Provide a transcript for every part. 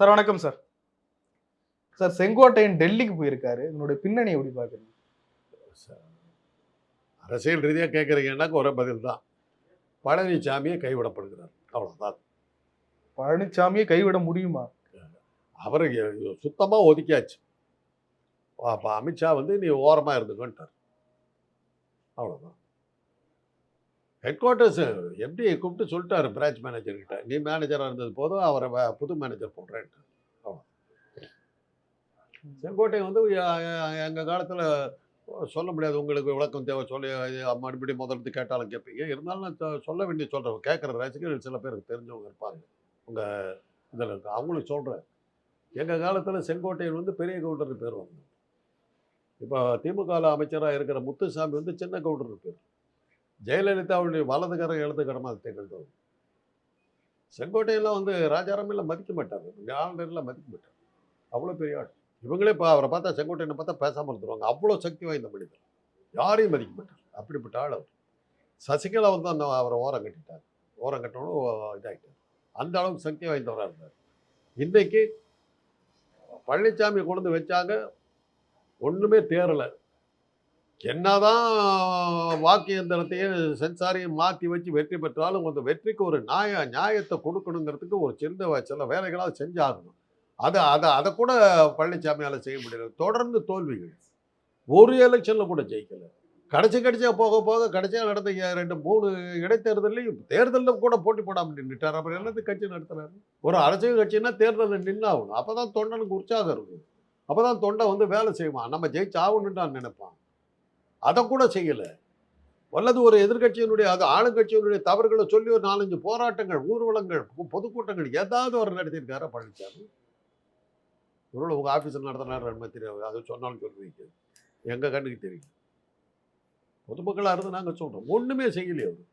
Sir வணக்கம் sir. Sir Sengottaiyan டெல்லிக்கு போயிருக்காரு. இதனுடைய பின்னணி எப்படி பாக்குறீங்க அரசியல் ரீதியாக கேட்குறீங்கன்னா ஒரு பதில் தான் பழனிசாமியை கைவிடப்படுகிறார். அவ்வளோதான் பழனிசாமியை கைவிட முடியுமா? அவரை சுத்தமாக ஒதுக்கியாச்சு. அப்போ அமித்ஷா வந்து நீ ஓரமாக இருந்துக்கன்ட்டார். அவ்வளோதான் ஹெட் குவார்ட்டர்ஸ் எப்படி கூப்பிட்டு சொல்லிட்டாரு பிரான்ச் மேனேஜர்கிட்ட நீ மேனேஜராக இருந்தது போதும் அவரை புது மேனேஜர் போடுறேன்ட்டு. செங்கோட்டை வந்து எங்கள் காலத்தில் சொல்ல முடியாது உங்களுக்கு விளக்கம் தேவை சொல்லி மறுபடியும் முதல்ல கேட்டாலும் கேட்பீங்க. இருந்தாலும் நான் சொ- சொல்ல வேண்டிய சொல்கிறேன் கேட்குற ரசிகர்கள் சில பேருக்கு தெரிஞ்சவங்க இருப்பாங்க. உங்கள் இதில் இருக்கு. அவங்களுக்கு சொல்கிறேன் எங்கள் காலத்தில் செங்கோட்டையன் வந்து பெரிய கவுண்டர் பேர் வந்து இப்போ திமுகவில் அமைச்சராக இருக்கிற முத்துசாமி வந்து சின்ன கவுண்டர் பேர். ஜெயலலிதாவுடைய வலதுகரம் எழுது கடமை திகழ்ந்தவர் செங்கோட்டையெல்லாம் வந்து ராஜாராமெல்லாம் மதிக்க மாட்டார். ஆளுநர்லாம் மதிக்க மாட்டார். அவ்வளோ பெரிய ஆள். இவங்களே இப்போ அவரை பார்த்தா செங்கோட்டையனை பார்த்தா பேசாமல் இருந்துருவாங்க. அவ்வளோ சக்தி வாய்ந்த மனிதர். யாரையும் மதிக்க மாட்டார். அப்படிப்பட்ட ஆள் அவர். சசிகலா வந்து அந்த அவரை ஓரம் கட்டிட்டார். ஓரம் கட்டணும் இதாகிட்டார் அந்த அளவுக்கு சக்தி வாய்ந்தவராக இருந்தார். இன்றைக்கி பழனிசாமி கொண்டு வந்து வச்சாங்க. ஒன்றுமே தேரலை என்னதான் வாக்கு எந்திரத்தையும் சென்சாரையும் மாற்றி வச்சு வெற்றி பெற்றாலும் அந்த வெற்றிக்கு ஒரு நியாய நியாயத்தை கொடுக்கணுங்கிறதுக்கு ஒரு சின்ன சில வேலைகளாக செஞ்சாகணும். அதை அதை அதை கூட பழனிசாமியால் செய்ய முடியல. தொடர்ந்து தோல்விகள். ஒரு எலெக்ஷனில் கூட ஜெயிக்கலை. கடைசி கடைசியாக போக போக கடைசியாக நடந்த ரெண்டு மூணு இடைத்தேர்தலையும் தேர்தலில் கூட போட்டி போடாமல் நின்றுட்டார் அப்புறம் என்னது கட்சி நடத்துகிறாரு ஒரு அரசியல் கட்சின்னா தேர்தலில் நின்னாகணும். அப்போ தான் தொண்டனுக்கு உற்சாகம் இருக்கும். அப்போ தான் தொண்டை வந்து வேலை செய்வான். நம்ம ஜெயிச்சு ஆகணுன்ட்டான் நினைப்பான். அதை கூட செய்யலை. வல்லது ஒரு எதிர்க்கட்சியினுடைய அது ஆளுங்கட்சியினுடைய தவறுகளை சொல்லி ஒரு நாலஞ்சு போராட்டங்கள் ஊர்வலங்கள் பொதுக்கூட்டங்கள் ஏதாவது ஒரு நடத்தியிருக்காரா பழனிசாமி ஒருவேளை உங்கள் ஆஃபீஸில் நடத்தினார் தெரியும் தெரியாது அதை சொன்னாலும் சொல்லுவீங்க. எங்கள் கண்ணுக்கு தெரியும் பொதுமக்களாக இருந்து நாங்கள் சொல்கிறோம் ஒன்றுமே செய்யலையே அவர்.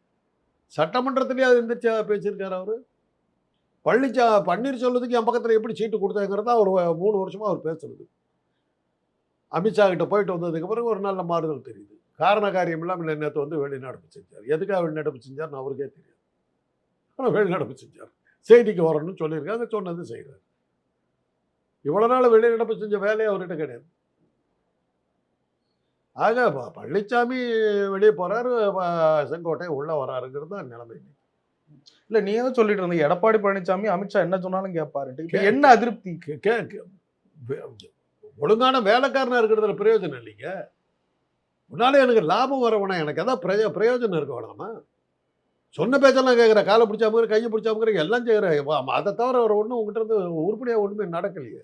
சட்டமன்றத்திலேயே அது எந்திரிச்சா பேசியிருக்கார் அவர். பழனிச்சா பன்னீர் சொல்றதுக்கு என் பக்கத்தில் எப்படி சீட்டு கொடுத்தாங்கிறதா ஒரு மூணு வருஷமாக அவர் பேசுறது. அமித்ஷா கிட்ட போயிட்டு வந்ததுக்கு பிறகு ஒரு நல்ல மாறுதல் தெரியுது. காரண காரியம் இல்லாமல் நேற்று வந்து வெளிநடப்பு செஞ்சார். எதுக்காக வெளிநடப்பு செஞ்சார்னு அவருக்கே தெரியாது. ஆனால் வெளிநடப்பு செஞ்சார். செய்திக்கு வரணும்னு சொல்லியிருக்காங்க சொன்னது செய்கிறார் இவ்வளோ நாள் வெளிநடப்பு செஞ்ச வேலையே அவர்கிட்ட கிடையாது. ஆக பழனிசாமி வெளியே போறாரு ப- செங்கோட்டை உள்ள வராருங்கிறது தான் நிலைமை இல்ல நீ ஏதோ சொல்லிட்டு இருந்தீங்க எடப்பாடி பழனிசாமி அமித்ஷா என்ன சொன்னாலும் கேட்பாரு என்ன அதிருப்தி? கே- ஒழுங்கான வேலைக்காரனாக இருக்கிறதுல பிரயோஜனம் இல்லைங்க. உன்னால எனக்கு லாபம் வரவனா எனக்கு எதாவது பிரயோ பிரயோஜனம் இருக்க வேணாமா? சொன்ன பேச்செல்லாம் கேட்குற காலை பிடிச்சா மாதிரி கையை பிடிச்சா மாதிரி எல்லாம் செய்கிற அதை தவிர வர ஒன்றும் உங்ககிட்ட இருந்து உருப்படியாக ஒன்றுமே நடக்கலையே.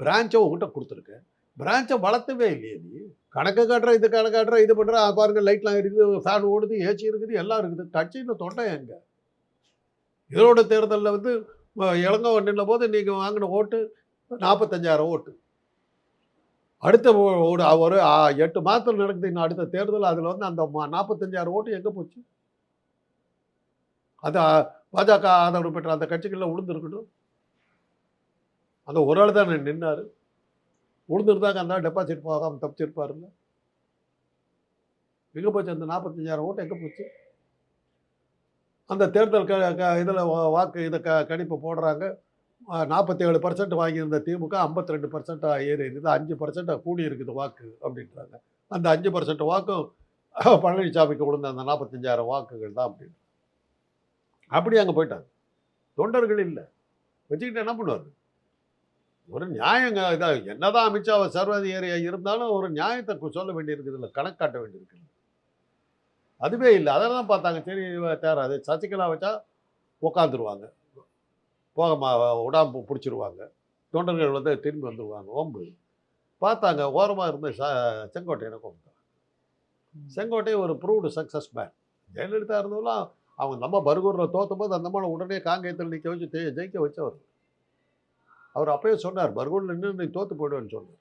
பிரான்ச்சை உங்ககிட்ட கொடுத்துருக்கேன் பிரான்ச்சை வளர்த்தவே இல்லையே நீ. கணக்கு காட்டுற இது கணக்கு காட்டுற இது பண்ணுற பாருங்கள் லைட்லாம் இருக்குது ஃபேன் ஓடுது ஏசி இருக்குது எல்லாம் இருக்குது. கட்சியில் தொண்டை எங்க இதோட தேர்தலில் வந்து அஹ், இளங்கோ போது நீங்கள் வாங்கின ஓட்டு நாற்பத்தஞ்சாயிரம் ஓட்டு. அடுத்த ஒரு ஒரு எட்டு மாதத்தில் நடக்குது இன்னும் அடுத்த தேர்தல். அதில் வந்து அந்த நாற்பத்தஞ்சாயிரம் ஓட்டு எங்கே போச்சு? அது பாஜக ஆதரவு பெற்ற அந்த கட்சிகளில் உளுந்துருக்கணும் அந்த ஒரு ஆள் தான் நின்னார். உளுந்துருந்தாங்க அந்த டெபாசிட் போகாமல் தப்பிச்சிருப்பாருல்ல. எங்கே போச்சு அந்த நாற்பத்தஞ்சாயிரம் ஓட்டு? எங்கே போச்சு? அந்த தேர்தல் க க இதில் வாக்கு இதை க கணிப்பு போடுறாங்க. நாற்பத்தேழு பர்சன்ட் வாங்கியிருந்த திமுக ஐம்பத்தி ரெண்டு பர்சன்ட்டாக ஏறி இருக்குது அஞ்சு பர்சன்ட்டாக கூடி இருக்குது வாக்கு அப்படின்றாங்க. அந்த அஞ்சு பர்சன்ட் வாக்கும் பழனிசாமிக்கு விழுந்த அந்த நாற்பத்தஞ்சாயிரம் வாக்குகள் தான் அப்படின்னு அப்படி அங்கே போயிட்டாங்க. தொண்டர்கள் இல்லை. வச்சுக்கிட்டு என்ன பண்ணுவார் ஒரு நியாயங்க இதாக என்னதான் அமித்ஷா சர்வாதிகாரியாக இருந்தாலும் ஒரு நியாயத்தை சொல்ல வேண்டியிருக்குது இல்லை கணக்காட்ட வேண்டியிருக்கு அதுவே இல்லை. அதெல்லாம் பார்த்தாங்க. சரி தேராது. சசிகலா வச்சா உட்காந்துருவாங்க போக உடாம்பு பிடிச்சிருவாங்க. தொண்டர்கள் வந்து திரும்பி வந்துடுவாங்க ஓம்பு பார்த்தாங்க ஓரமாக இருந்த ச செங்கோட்டையனை கொண்டாங்க செங்கோட்டை ஒரு ப்ரூவ்டு சக்ஸஸ் மேன். ஜெயலலிதா இருந்தவெல்லாம் அவங்க நம்ம பர்கூரில் தோற்றும் போது அந்த மாதிரி உடனே காங்கேயத்தில் நிற்க வச்சு ஜெய- ஜெயிக்க வச்சவர். அவர் அப்பயே சொன்னார் பர்கூரில் நின்று நீ தோற்று போயிடுவேன்னு சொன்னார்.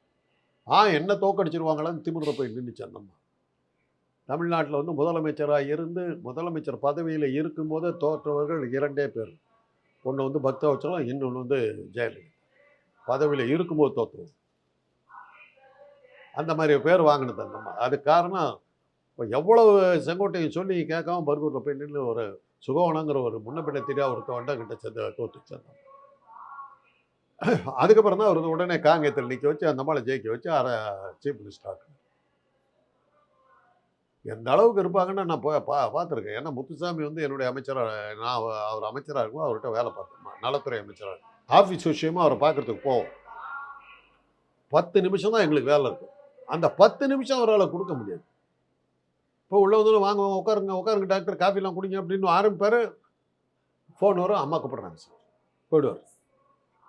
ஆ என்ன தோக்கடிச்சிருவாங்களான்னு திமிரில் போய் நின்றுச்சு அந்த அம்மா. தமிழ்நாட்டில் வந்து முதலமைச்சராக இருந்து முதலமைச்சர் பதவியில் இருக்கும்போது தோற்றவர்கள் இரண்டே பேர். ஒன்று வந்து பக்தா வச்சாலும் இன்னொன்று வந்து ஜெயலலிதா. பதவியில் இருக்கும்போது தோற்றுவோம் அந்த மாதிரி பேர் வாங்கினது நம்ம அது அதுக்கு காரணம் இப்போ எவ்வளவு செங்கோட்டையும் சொல்லி கேட்காம பர்கூரில் போய் நின்று ஒரு சுகவனங்கிற ஒரு முன்ன பின்ன தெரியாத ஒரு தோண்ட கிட்ட சேர்ந்து தோற்று சேர்ந்தோம் அதுக்கப்புறம் தான் அவர் உடனே காங்கேயத்தில் நிற்க வச்சு அந்த மாதிரி ஜெயிக்க வச்சு அரை சீஃப் மினிஸ்டர் எந்த அளவுக்கு இருப்பாங்கன்னு நான் போய் பா பார்த்துருக்கேன். ஏன்னா முத்துசாமி வந்து என்னுடைய அமைச்சராக நான் அவர் அமைச்சராக இருக்கும் அவர்கிட்ட வேலை பார்த்தேன். நலத்துறை அமைச்சராக ஆஃபீஸ் விஷயமா அவரை பார்க்கறதுக்கு போவோம். பத்து நிமிஷம் தான் எங்களுக்கு வேலை இருக்கும். அந்த பத்து நிமிஷம் அவரால் கொடுக்க முடியாது. இப்போ உள்ள வந்து வாங்க உட்காருங்க உட்காருங்க டாக்டர் காஃபிலாம் குடிங்க அப்படின்னு ஆரம்பிப்பார். ஃபோன் வரும் அம்மா கூப்பிட்றாங்க சார். போயிடுவார்.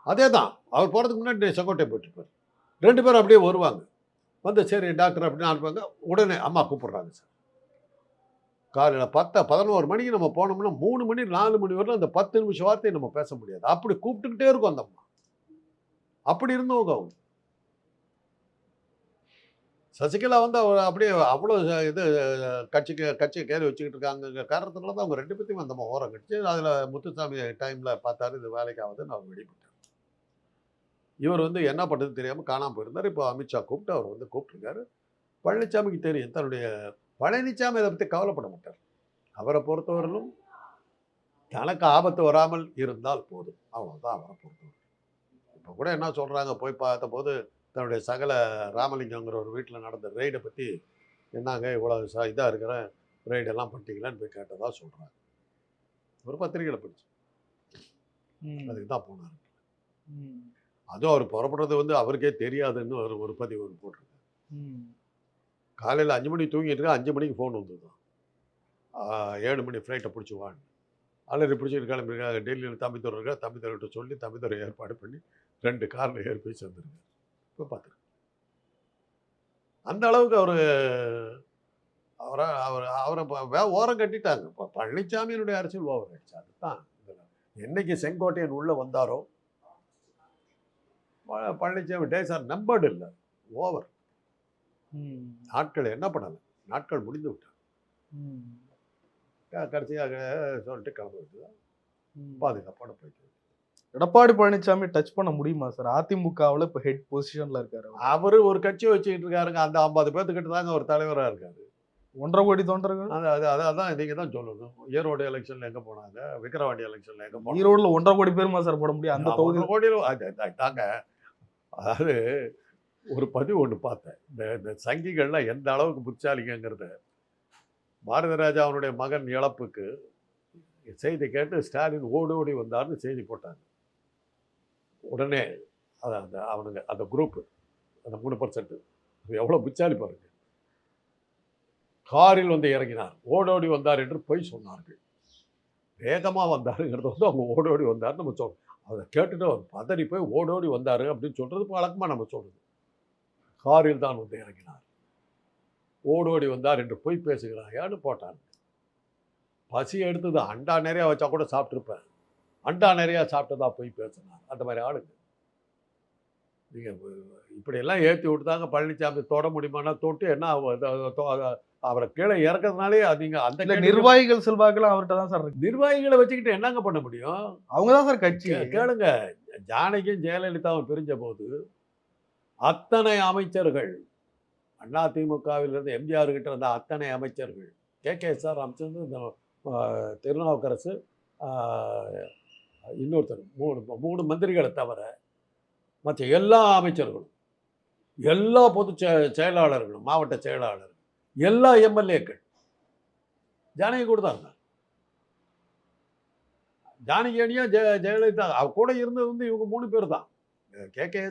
அதே தான். அவர் போகிறதுக்கு முன்னாடி செங்கோட்டை போயிட்டுருப்பார் ரெண்டு பேரும் அப்படியே வருவாங்க. வந்து சரி டாக்டர் அப்படின்னு அனுப்புவாங்க உடனே அம்மா கூப்பிட்றாங்க சார். காலையில் பத்து பதினோரு மணிக்கு நம்ம போனோம்னா மூணு மணி நாலு மணி வரலாம் அந்த பத்து நிமிஷம் வார்த்தையை நம்ம பேச முடியாது. அப்படி கூப்பிட்டுக்கிட்டே இருக்கும் அந்த அம்மா. அப்படி இருந்தவங்க அவங்க. சசிகலா வந்து அவர் அப்படியே அவ்வளோ இது கட்சிக்கு கட்சியை கேள்வி வச்சுக்கிட்டு இருக்காங்க காரணத்தினால தான் அவங்க ரெண்டு பேர்த்தையும் அந்த அம்மா ஓரம் கடிச்சு அதில் முத்துசாமி டைமில் பார்த்தாரு இது வேலைக்கு அவர் வெளிப்பட்டார் இவர் வந்து என்ன பண்ணுறது தெரியாமல் காணாமல் போயிருந்தார். இப்போ அமித்ஷா கூப்பிட்டு அவர் வந்து கூப்பிட்டுருக்காரு. பழனிசாமிக்கு தெரியும் தன்னுடைய பழனிசாமி அதை பற்றி கவலைப்பட மாட்டார். அவரை பொறுத்தவரையிலும் தனக்கு ஆபத்து வராமல் இருந்தால் போதும். அவ்வளோதான் அவரை பொறுத்தவரை இப்போ கூட என்ன சொல்கிறாங்க போய் பார்த்தபோது தன்னுடைய சகல ராமலிங்கங்கிற ஒரு வீட்டில் நடந்த ரெய்டை பற்றி என்னங்க இவ்வளோ ச இதாக இருக்கிறேன் ரெய்டெல்லாம் பண்ணிட்டீங்களான்னு போய் கேட்டதா சொல்கிறாங்க ஒரு பத்திரிகையில் படிச்சு. அதுக்கு தான் போனார். அதுவும் அவர் புறப்படுறது வந்து அவருக்கே தெரியாதுன்னு ஒரு ஒரு பதிவு ஒரு போட்டிருக்காரு. காலையில் அஞ்சு மணி தூங்கிட்டு இருக்கா அஞ்சு மணிக்கு ஃபோன் வந்துதான் ஏழு மணி ஃப்ளைட்டை பிடிச்சி வாங்க அலறி பிடிச்சிட்டு கிளம்பிருக்காங்க டெல்லியில் தம்பித்துறை இருக்கா தம்பித்துறைகிட்ட சொல்லி தம்பித்துறை ஏற்பாடு பண்ணி ரெண்டு காரில் ஏறி போய் சேர்ந்துருக்காரு. இப்போ பார்த்துரு அந்த அளவுக்கு அவர் அவரை அவர் அவரை ஓரம் கட்டிட்டாங்க. இப்போ பழனிசாமியினுடைய அரசியல் ஓவர் ஆயிடுச்சு. அதுதான். என்னைக்கு செங்கோட்டையன் உள்ளே வந்தாரோ பழனிசாமி டே சார் நம்பர்டு இல்லை. ஓவர் ம். நாட்கள் என்ன பண்ணலை? நாட்கள் முடிந்து விட்டார் ம். கடைசியாக சொல்லிட்டு கிளம்பி. பாதுகாப்பான போயிட்டு எடப்பாடி பழனிசாமி டச் பண்ண முடியுமா சார் அதிமுகவுல இப்ப ஹெட் பொசிஷன்ல இருக்காரு அவர். ஒரு கட்சி வச்சுக்கிட்டு இருக்காருங்க. அந்த ஐம்பது பேர்த்துக்கிட்ட தாங்க ஒரு தலைவராக இருக்காரு. ஒன்றரை கோடி தொண்டர்கள்? அது அது அது- அதான் நீங்கள் தான் சொல்லணும். ஈரோடு எலெக்ஷனில் எங்கே போனாங்க? விக்கிரவாண்டி எலெக்ஷனில் எங்கே போனாங்க? ஈரோடுல ஒன்றரை கோடி பேருமா சார் போட முடியும்? அந்த தொகுதி கோடியில் தாங்க. அதாவது ஒரு பதிவு ஒன்று பார்த்தேன். இந்த இந்த சங்கிகள்லாம் எந்த அளவுக்கு புத்திசாலிங்கிறத பாரதி ராஜா அவனுடைய மகன் இழப்புக்கு செய்தி கேட்டு ஸ்டாலின் ஓடி ஓடி வந்தார்னு செய்தி போட்டாங்க. உடனே அதான் அந்த அவனுங்க அந்த குரூப்பு அந்த மூணு பர்சன்ட் எவ்வளோ புச்சாலி பாருங்க. காரில் வந்து இறங்கினார். ஓடோடி வந்தார் என்று பொய் சொன்னார்கள். வேகமாக வந்தாருங்கிறது வந்து அவங்க ஓடோடி வந்தார் நம்ம சொல்கிறோம் அதை கேட்டுட்டு அவர் பதறி போய் ஓடோடி வந்தார் அப்படின்னு சொல்கிறது வழக்கமாக நம்ம சொல்கிறது காரில் தான் வந்து இறங்கினார். ஓடோடி வந்தார் என்று போய் பேசுகிறாயான்னு போட்டான் பசி எடுத்தது அண்டா நிறையா வச்சா கூட சாப்பிட்ருப்பேன் அண்டா நிறையா சாப்பிட்டதா போய் பேசினார். அந்த மாதிரி ஆளுங்க. நீங்கள் இப்படியெல்லாம் ஏற்றி விட்டுதாங்க பழனிசாமி தொட முடியுமானா தொட்டு என்ன அவரை கீழே இறக்கிறதுனாலே நீங்கள் அந்த நிர்வாகிகள் செல்வாக்கெல்லாம் அவர்கிட்ட தான் சார் நிர்வாகிகளை வச்சுக்கிட்டு என்னங்க பண்ண முடியும்? அவங்க தான் சார் கட்சி. கேளுங்க. ஜானகியும் ஜெயலலிதாவும் பிரிஞ்ச போது அத்தனை அமைச்சர்கள் அண்ணா திமுகவிலிருந்து எம்ஜிஆர் கிட்ட இருந்த அத்தனை அமைச்சர்கள் கே கே எஸ் ஆர் இந்த திருநாவுக்கரசு இன்னொருத்தர் மூணு மூணு மந்திரிகளை தவிர மற்ற எல்லா அமைச்சர்களும் எல்லா பொது செயலாளர்களும் மாவட்ட செயலாளர்கள் எல்லா எம்எல்ஏக்கள் ஜானகி கூட தான் இருந்தாங்க. ஜானகி அணியா ஜெய ஜெயலலிதா அவ கூட இருந்தது வந்து இவங்க மூணு பேர் தான். கே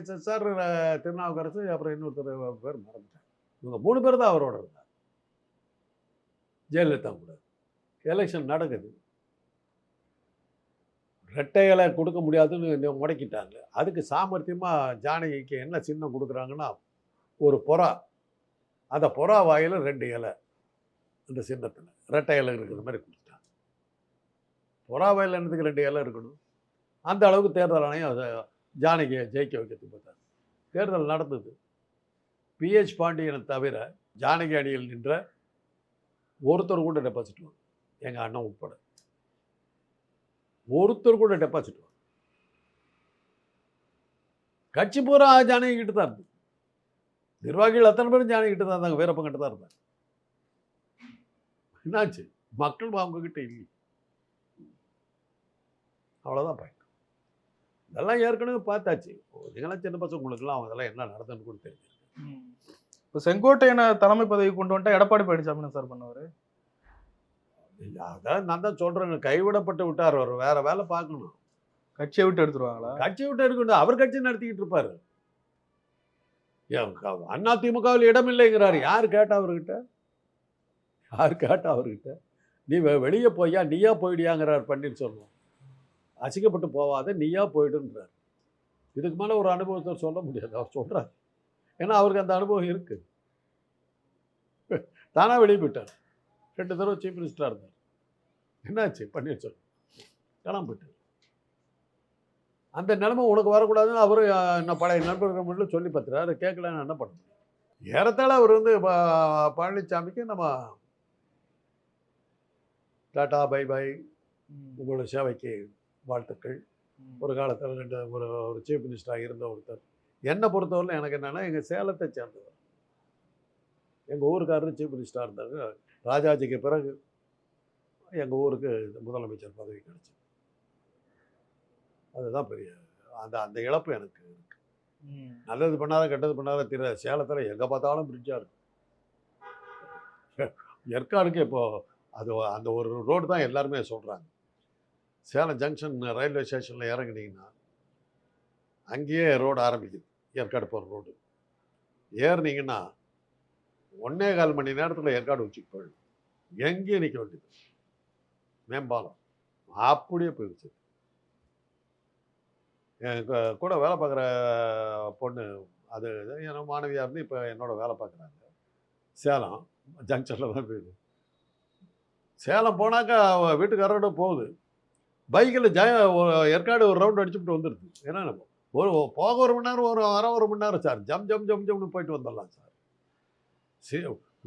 திருநாவுக்கரசு அப்புறம் இன்னொருத்தர் பேர் மறந்துட்டேன். இவங்க மூணு பேர் தான் அவரோட இருந்தார் ஜெயலலிதா கூட. எலெக்ஷன் நடக்குது. ரெட்டைகளை கொடுக்க முடியாதுன்னு முடக்கிட்டாங்க. அதுக்கு சாமர்த்தியமாக ஜானகிக்கு என்ன சின்னம் கொடுக்குறாங்கன்னா ஒரு புறா. அந்த புறா வாயில் ரெண்டு இலை. அந்த சின்னத்தில். ரெட்டை இலை இருக்கிற மாதிரி கொடுத்துட்டாங்க புறா வாயில் என்னதுக்கு ரெண்டு இலை இருக்கணும்? அந்த அளவுக்கு தேர்தல் ஆணையம் ஜானகியை ஜெயிக்க வைக்கிறதுக்கு பார்த்தாங்க தேர்தல் நடந்தது. பிஹெச் பாண்டியனை தவிர ஜானகி அணியில் நின்ற ஒருத்தர் கூட டெபாசிட் வரும் எங்கள் அண்ணன் உட்பட. ஒருத்தர் கூட டெபாசிட் வரும் கட்சி பூரா ஜானகி கிட்ட தான் இருந்தது. நிர்வாகிகள் அத்தனை பேரும் ஜானகி கிட்ட தான் இருந்தாங்க. வீரப்பன் கிட்ட தான் இருந்தாங்க என்னாச்சு? மக்கள் அவங்க கிட்ட இல்லை அவ்வளோதான் பயன் இதெல்லாம் ஏற்கனவே பார்த்தாச்சு. நீங்களாம் சின்ன பசங்களுக்குலாம் அவங்க இதெல்லாம் என்ன நடந்ததுன்னு கூட தெரியும் இப்போ செங்கோட்டையனை தலைமை பதவி கொண்டு வந்துட்டா எடப்பாடி பழனிசாமி சார் பண்ணுவாரு? அதான் நான் தான் சொல்றேங்க. கைவிடப்பட்டு விட்டார் அவர். வேற வேலை பார்க்கணும். கட்சியை விட்டு எடுத்துருவாங்களா? கட்சி விட்டு இருக்கணும் அவர் கட்சி நடத்திக்கிட்டு இருப்பாரு. அண்ணா திமுகவில் இடம் இல்லைங்கிறாரு. யார் கேட்டா அவர்கிட்ட? யார் கேட்டா அவர்கிட்ட? நீ வெ- வெளியே போய்யா நீயா போயிடியாங்கிறார் பன்னீர்செல்வம் அசிக்கப்பட்டு போவாத நீயா போயிடுன்றார். இதுக்கு மேலே ஒரு அனுபவத்தை சொல்ல முடியாது அவர் சொல்கிறார் ஏன்னா அவருக்கு அந்த அனுபவம் இருக்குது தானாக வெளியே போயிட்டார் ரெண்டு தடவை சீஃப் மினிஸ்டராக இருந்தார். என்னாச்சு? பன்னீர்செல்வம் காணாம போயிட்டார் அந்த நிலைமை உனக்கு வரக்கூடாதுன்னு அவர் என்ன பழைய நண்பர்கள் மட்டும் சொல்லி பார்த்துறாரு அதை கேட்கலன்னு என்ன பண்ண முடியும்? ஏறத்தாழ அவர் வந்து பழனிசாமிக்கு நம்ம டாடா பை பை உங்களோட சேவைக்கு வாழ்த்துக்கள். ஒரு காலத்தில் ரெண்டு ஒரு ஒரு சீஃப் மினிஸ்டராக இருந்த ஒருத்தர். என்னை பொறுத்தவரையிலும் எனக்கு என்னென்னா எங்கள் சேலத்தை சேர்ந்தவர். எங்கள் ஊருக்காரர் சீஃப் மினிஸ்டராக இருந்தாங்க ராஜாஜிக்கு பிறகு எங்கள் ஊருக்கு முதலமைச்சர் பதவி கிடைச்சு அதுதான் பெரிய அந்த அந்த இழப்பு எனக்கு இருக்கு. நல்லது பண்ணாலும் கெட்டது பண்ணாலும் தெரியல சேலத்தில் எங்கே பார்த்தாலும் பிரிட்ஜாக இருக்கும். ஏற்காடுக்கு இப்போ அது அந்த ஒரு ரோடு தான் எல்லாருமே சொல்கிறாங்க சேலம் ஜங்ஷன் ரயில்வே ஸ்டேஷனில் இறங்குனீங்கன்னா அங்கேயே ரோடு ஆரம்பிக்குது. ஏற்காடு போகிற ரோடு. ஏறுனீங்கன்னா ஒன்னே கால் மணி நேரத்தில் ஏற்காடு உச்சிக்கு போயிடும். எங்கேயும் நிற்க வேண்டியது மேம்பாலம். அப்படியே போயிடுச்சு. கூட வேலை பார்க்குற பொண்ணு அது ஏன்னா மாணவியாக இருந்து இப்போ என்னோட வேலை பார்க்குறாங்க. சேலம் ஜங்ஷனில் தான் போயிடுது சேலம் போனாக்கா அவ வீட்டுக்காரரோட போகுது. பைக்கில் ஜ ஏற்காடு ஒரு ரவுண்ட் அடிச்சுட்டு வந்துடுது ஏன்னா நம்ம ஒரு போக ஒரு மணி நேரம் ஒரு வர ஒரு மணி நேரம் சார். ஜம் ஜம் ஜம் ஜம்னு போயிட்டு வந்துடலாம் சார். சரி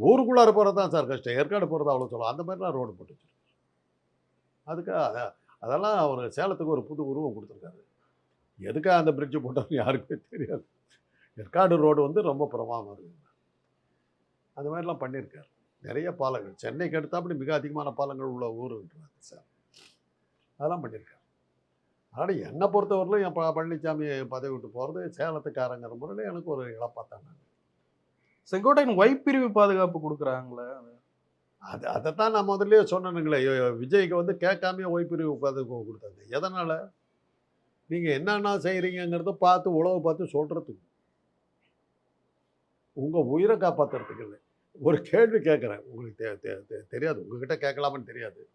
ஊருக்குள்ளார போகிறது தான் சார் கஷ்டம். ஏற்காடு போகிறது அவ்வளோ சொல்லலாம் அந்த மாதிரிலாம் ரோடு போட்டு வச்சிருக்காரு. அதுக்காக அதெல்லாம் அவர் சேலத்துக்கு ஒரு புது உருவம் கொடுத்துருக்காரு. எதுக்காக அந்த பிரிட்ஜு போட்டோம்னு யாருக்குமே தெரியாது. ஏற்காடு ரோடு வந்து ரொம்ப பிரமாதமாக இருக்குது அந்த மாதிரிலாம் பண்ணியிருக்காரு. நிறைய பாலங்கள். சென்னைக்கு அடுத்தாப்படி மிக அதிகமான பாலங்கள் உள்ள ஊருன்றாங்க சார். அதெல்லாம் பண்ணியிருக்காரு. அதனால் என்னை பொறுத்தவரையிலும் என் ப பழனிசாமி பதவி விட்டு போகிறது சேலத்துக்காரங்கிற முறையில் எனக்கு ஒரு இழப்பாக தான் நான். செங்கோட்டையன் ஒய் பிரிவு பாதுகாப்பு கொடுக்குறாங்களே அது? அதைத்தான் நான் முதல்லயே சொன்னேனுங்களே. ஐயோ, விஜய்க்கு வந்து கேட்காம ஓய்ப்பிரிவு பதவி கொடுத்தாங்க. எதனால்? நீங்கள் என்னென்ன செய்கிறீங்கிறத பார்த்து உழவு பார்த்து சொல்கிறதுக்கு உங்கள் உயிரை காப்பாற்றுறதுக்கு இல்லை. ஒரு கேள்வி கேட்குறேன். உங்களுக்கு தெ- தெ- தெ- தெரியாது. உங்ககிட்ட கேட்கலாமான்னு தெரியாது.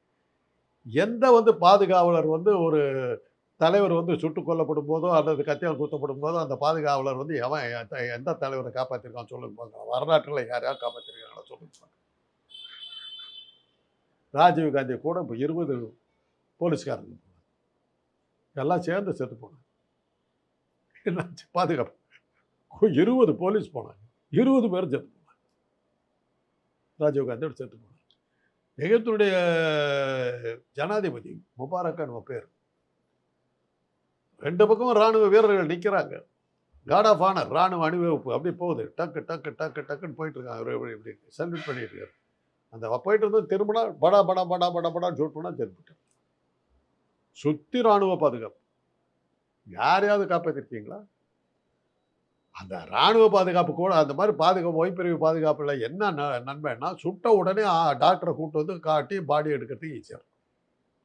எந்த வந்து பாதுகாவலர் வந்து ஒரு தலைவர் வந்து சுட்டுக் கொல்லப்படும் போதோ அல்லது கத்தியால் குத்தப்படும் போதோ அந்த பாதுகாவலர் வந்து எவன் எந்த- எந்த தலைவரை காப்பாற்றிருக்கான்னு சொல்லுங்க பார்க்கலாம் வரலாற்றில் யாரையாவது காப்பாற்றிருக்காங்களா சொல்லுங்க பார்க்கலாம். ராஜீவ் காந்தி கூட இப்போ இருபது போலீஸ்காரங்க. எல்லாம் சேர்ந்து செத்து போனாங்க. என்னாச்சு? பாதுகாப்பு. இருபது போலீஸ் போனாங்க. இருபது பேர் செத்து போனாங்க. ராஜீவ் காந்தியோட செத்து போனாங்க. எகிப்துடைய ஜனாதிபதி முபாரக்கான் நம்ம பேர். ரெண்டு பக்கமும் ராணுவ வீரர்கள் நிற்கிறாங்க காட் ஆஃப் ஆனர் ராணுவ அணிவகுப்பு. அப்படி போகுது. டக்கு டக்கு டக்கு டக்குன்னு போயிட்டுருக்காங்க அவர் இப்படி இப்படி சல்யூட் பண்ணிட்டு இருக்காரு. அந்த போயிட்டு இருந்தது திரும்பினா படா படா படா படா படா ஷூட் பண்ணால் திரும்பிட்டார் சுத்தி ராணுவ பாதுகாப்பு. யாரையாவது காப்பாற்றிருக்கீங்களா அந்த ராணுவ பாதுகாப்பு கூட அந்த மாதிரி பாதுகாப்பு ஓய்ப்பிரிவு பாதுகாப்பில் என்ன ந- நன்மைன்னா சுட்ட உடனே டாக்டரை கூப்பிட்டு வந்து காட்டி பாடி எடுக்கிறதுக்கு ஈஸியாக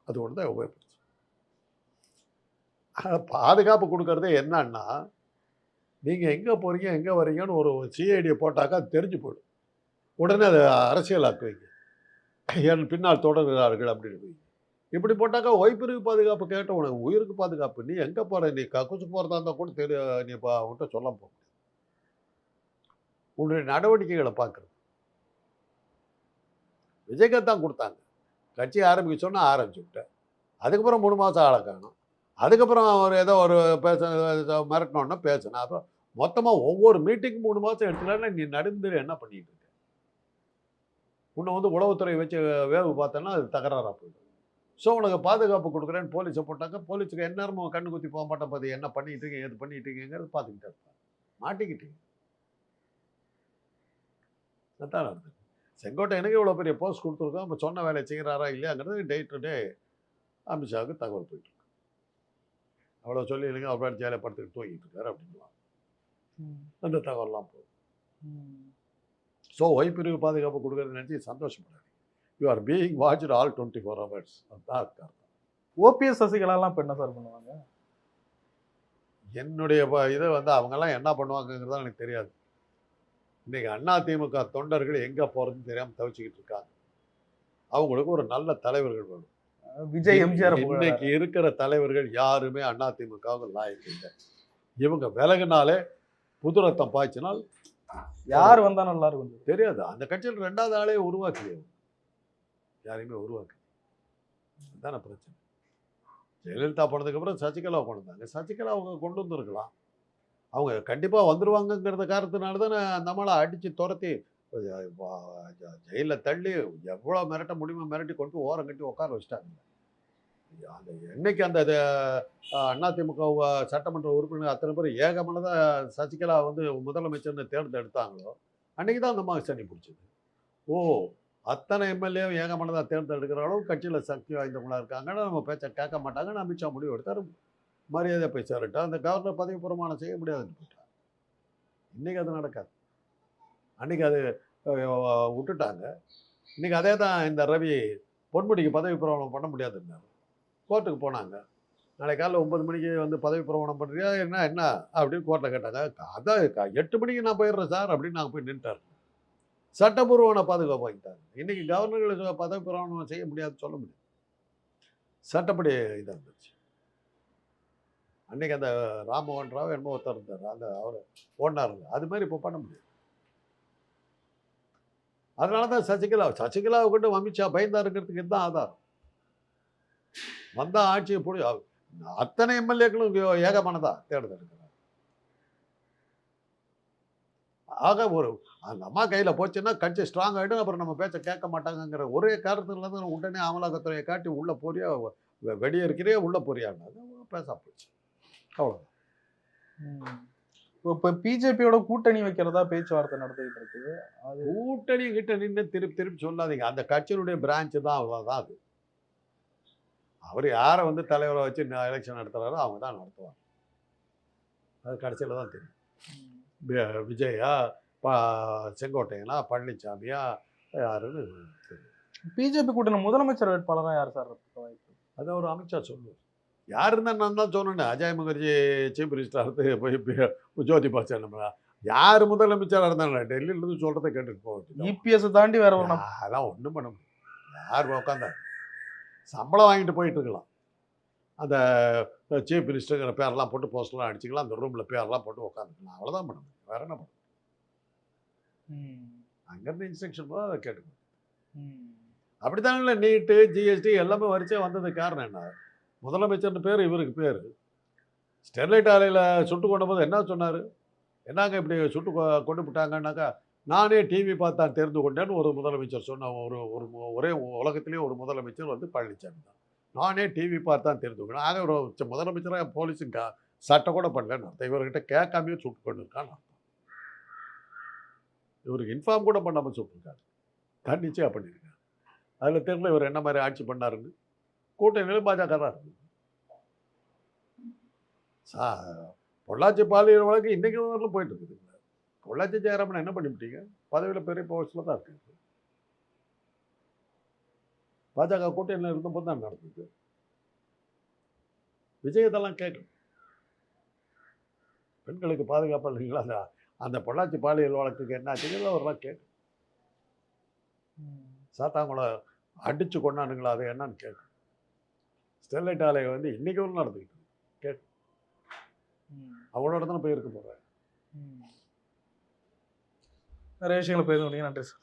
அது ஒன்று தான் உபயோகப்படுச்சு பாதுகாப்பு கொடுக்கறதே என்னன்னா நீங்கள் எங்கே போகிறீங்க எங்கே வரீங்கன்னு ஒரு சிஐடியை போட்டாக்கா தெரிஞ்சு போயிடும். உடனே அதை அரசியலாக்குவீங்க. என் பின்னால் தொடர்கிறார்கள் அப்படின்னு. இப்படி போட்டாக்கா ஒய்பிரிவு பாதுகாப்பு கேட்ட உனக்கு உயிருக்கு பாதுகாப்பு. நீ எங்கே போகிற நீ கக்குச்சு போகிறதா இருந்தால் கூட தெரிய நீ இப்போ அவன்கிட்ட சொல்ல போக முடியாது. உன்னுடைய நடவடிக்கைகளை பார்க்குறது. விஜய்க்கு தான் கொடுத்தாங்க. கட்சி ஆரம்பிக்க சொன்னால் ஆரம்பிச்சு விட்டேன் அதுக்கப்புறம் மூணு மாதம் ஆளை காணும். அதுக்கப்புறம் அவர் ஏதோ ஒரு பேச மிரட்டணுன்னா பேசணும் அப்புறம் மொத்தமாக ஒவ்வொரு மீட்டிங் மூணு மாதம் எடுத்துலன்னா நீ நடந்து என்ன பண்ணிட்டு இருக்க? உன்னை வந்து உளவுத்துறை வச்சு வேவு பார்த்தேன்னா அது தகராறாக போயிடும். ஸோ உனக்கு பாதுகாப்பு கொடுக்குறேன்னு போலீஸை போட்டாங்க போலீஸுக்கு எந்நேரமும் கண்ணு குத்தி போக மாட்டேன் பார்த்து என்ன பண்ணிட்டு இருக்கீங்க எது பண்ணிட்டு இருக்கீங்கிறது பார்த்துக்கிட்டே இருப்பாங்க மாட்டிக்கிட்டீங்க. அதான் நடந்தது. செங்கோட்டை எனக்கு இவ்வளோ பெரிய போஸ்ட் கொடுத்துருக்கோம் இப்போ சொன்ன வேலையை செய்கிறாரா இல்லையாங்கிறது டே டு டே அமித்ஷாவுக்கு தகவல் போயிட்டு இருக்கு. அவ்வளோ சொல்லி இல்லைங்க அவர் ஜெயில படுத்துக்கிட்டு தூங்கிட்டு இருக்காரு அப்படின்லாம். அந்த தகவல்லாம் போகும் ம். ஸோ ஒய்பிரிவு பாதுகாப்பு கொடுக்குறது நினச்சி சந்தோஷப்படாது you are being watch all twenty four hours அதுதான் அர்த்தம். ஓபிஎஸ் சசிகலாலாம் இப்ப என்ன சார் பண்ணுவாங்க? என்னுடைய இதை வந்து அவங்கெல்லாம் என்ன பண்ணுவாங்கங்கிறது எனக்கு தெரியாது. இன்னைக்கு அண்ணா திமுக தொண்டர்கள் எங்கே போகிறதுன்னு தெரியாமல் தவிச்சுக்கிட்டு இருக்காங்க. அவங்களுக்கு ஒரு நல்ல தலைவர்கள் வேணும். விஜய் எம்ஜிஆர் இன்னைக்கு இருக்கிற தலைவர்கள் யாருமே அண்ணா திமுகவுக்கு லாயக்கு இல்லை. இவங்க விலகுனாலே புது ரத்தம் பாய்ச்சினால் யார் வந்தா நல்லா இருக்கும் தெரியாது. அந்த கட்சியில் ரெண்டாவது ஆளே உருவாக்கலையே யாரையுமே உருவாக்கு அதுதான பிரச்சனை. ஜெயலலிதா போனதுக்கப்புறம் சசிகலா கொண்டு சசிகலா அவங்க கொண்டு வந்திருக்கலாம். அவங்க கண்டிப்பாக வந்துருவாங்கங்கிறத காரணத்தினால தானே அந்த அம்மாளை அடித்து துரத்தி ஜெயிலில் தள்ளி எவ்வளோ மிரட்ட முடியுமோ மிரட்டி கொண்டு ஓரம் கட்டி உட்கார வச்சிட்டாங்க. அந்த என்னைக்கு அந்த அஹ், அதிமுக சட்டமன்ற உறுப்பினர் அத்தனை பேர் ஏகமனதாக சசிகலா வந்து முதலமைச்சர்னு தேர்ந்தெடுத்தாங்களோ அன்னைக்கு தான் அந்த அம்மா சனி பிடிச்சது. ஓ அத்தனை எம்எல்ஏ ஏகமனதாக தேர்ந்தெடுக்கிற அளவு கட்சியில் சக்தி வாய்ந்தவங்களா இருக்காங்கன்னா நம்ம பேச்சை கேட்க மாட்டாங்கன்னு அமித்ஷா முடிவு எடுத்தார். மரியாதை பேசாருட்டா அந்த கவர்னர் பதவி பிரமாணம் செய்ய முடியாதுன்னு போயிட்டார் இன்றைக்கி அது நடக்காது. அன்றைக்கி அது விட்டுட்டாங்க. இன்னைக்கு அதே தான் இந்த ரவி பொன்முடிக்கு பதவி பிரமாணம் பண்ண முடியாதுன்னாரு கோர்ட்டுக்கு போனாங்க. நாளைக்கு காலைல ஒன்பது மணிக்கு வந்து பதவி பிரமாணம் பண்ணுறியா என்ன என்ன? அப்படின்னு கோர்ட்டில் கேட்டாங்க. அதான் க- எட்டு மணிக்கு நான் போயிடுறேன் சார் அப்படின்னு நாங்கள் போய் நின்ட்டார். சட்டபூர்வமான பாதுகாப்பாக்கிட்டாங்க இன்னைக்கு கவர்னர்களுக்கு பதவி பிரமாணம் செய்ய முடியாது சொல்ல முடியாது. சட்டப்படி இதாக இருந்துச்சு. அன்னைக்கு அந்த ராமோகன் ராவ் என்னமோ ஒருத்தர் இருந்தார். அந்த அவர் ஓடினார் அது மாதிரி இப்போ பண்ண முடியாது. அதனால தான் சசிகலா சசிகலாவை கொண்டு அமித்ஷா பயந்தாருங்கிறதுக்கு இதுதான் ஆதாரம். வந்தால் ஆட்சியை போய் அத்தனை எம்எல்ஏக்களும் ஏகமானதா தேர்ந்தெடுக்கிறார் ஆக ஒரு அந்த அம்மா கையில போச்சுன்னா கட்சி ஸ்ட்ராங் ஆகிடும் அப்புறம் நம்ம பேச்ச கேட்க மாட்டாங்கங்கிற ஒரே காரணத்துல தான் உடனே அமலாக்கத்துறையை காட்டி உள்ள போறியா? வெ- வெடியே இருக்கிறே உள்ள போறியான்னு பேச போச்சு. அவ்வளோ இப்ப பிஜேபியோட கூட்டணி வைக்கிறதா பேச்சுவார்த்தை நடத்திட்டு இருக்கு. அது கூட்டணி கிட்ட நின்று திருப்பி திருப்பி சொல்லாதீங்க. அந்த கட்சியினுடைய பிரான்ச் தான் அவ்வளோதான் அது. அவர் யாரை வந்து தலைவரை வச்சு எலெக்ஷன் நடத்துறாரோ அவங்க தான் நடத்துவாங்க. அது கடைசியில் தான் தெரியும். விஜயா பா செங்கோட்டையனா பழனிசாமியா யாருன்னு பிஜேபி கூட்டணி முதலமைச்சர் வேட்பாளரா யார் சார்? வாய்ப்பு அது அவர் அமித்ஷா சொல்லுவார். யார் இருந்தால் நான் தான் சொன்னேன் அஜய் முகர்ஜி சீஃப் மினிஸ்டர் இருந்து போய் ஜோதி பாசா நம்மளா யார் முதலமைச்சராக இருந்தாங்க டெல்லியிலேருந்து சொல்கிறத கேட்டுட்டு போக வேண்டியது இபிஎஸ் தாண்டி வேற ஒரு நபர். அதெல்லாம் ஒன்றும் பண்ண முடியாது. யார் உட்காந்தாரு சம்பளம் வாங்கிட்டு போயிட்டு இருக்கலாம். அந்த சீஃப் மினிஸ்டருங்கிற பேரெல்லாம் போட்டு போஸ்டர்லாம் அடிச்சுக்கலாம். அந்த ரூமில் பேரெல்லாம் போட்டு உட்காந்துக்கலாம் அவ்வளோதான் பண்ண முடியும் வேற என்ன பண்ண முடியும். அங்கேருந்து இன்ஸ்ட்ரக்ஷன் போது அதை கேட்டுக்கணும். அப்படித்தானே நீட்டு ஜிஎஸ்டி எல்லாமே வரிசையாக வந்ததுக்கு காரணம் என்ன? முதலமைச்சர்னு பேர் இவருக்கு பேர். ஸ்டெர்லைட் ஆலையில் சுட்டு கொண்ட போது என்ன சொன்னார்? என்னங்க இப்படி சுட்டு கொண்டு விட்டாங்கன்னாக்கா நானே டிவி பார்த்தான் தெரிந்து கொண்டேன்னு ஒரு முதலமைச்சர் சொன்ன ஒரு ஒரு ஒரே உலகத்திலே ஒரு முதலமைச்சர் வந்து பழனிசாமி தான். நானே டிவி பார்த்தான் தான் தெரிஞ்சுக்கணும். ஆக ஒரு முதலமைச்சராக போலீஸுங்க சட்டை கூட பண்ணலன்னு அர்த்தம். இவர்கிட்ட கேட்காமையே சுட்டு கொண்டு இருக்கான்னு அர்த்தம். இவருக்கு இன்ஃபார்ம் கூட பண்ணாமல் சுட்டுருக்காரு. தன்னிச்சையாக பண்ணியிருக்காரு அதில் தெரியல இவர் என்ன மாதிரி ஆட்சி பண்ணாருன்னு கூட்டணியில் பாஜக தான் இருக்குது சா பொள்ளாச்சி பாலியல் வழக்கு இன்றைக்கு வரலும் போயிட்டு இருக்குதுங்களா பொள்ளாச்சி ஜெயராமன் என்ன பண்ணிவிட்டீங்க? பதவியில் பெரிய போஸ்டில் தான் இருக்குது பாஜக கூட்டணியில் இருந்தபோது தான் நடந்தது. விஜயத்தெல்லாம் கேட்கணும். பெண்களுக்கு பாதுகாப்பு இல்லைங்களா? அந்த அந்த பொள்ளாச்சி பாலியல் வழக்குக்கு என்ன ஆச்சுங்களோ அவரெல்லாம் கேட்கணும். ம். சாத்தாங்குளம் அடித்து கொண்டானுங்களா? அது என்னன்னு கேட்கும் ஸ்டெர்லைட் ஆலை வந்து இன்னைக்கு ஒரு நடந்துக்கிட்டு கேட்கும் அவங்களோட தான் போய் இருக்க போகிறேன் நிறைய விஷயங்களை பேச நன்றி சார்.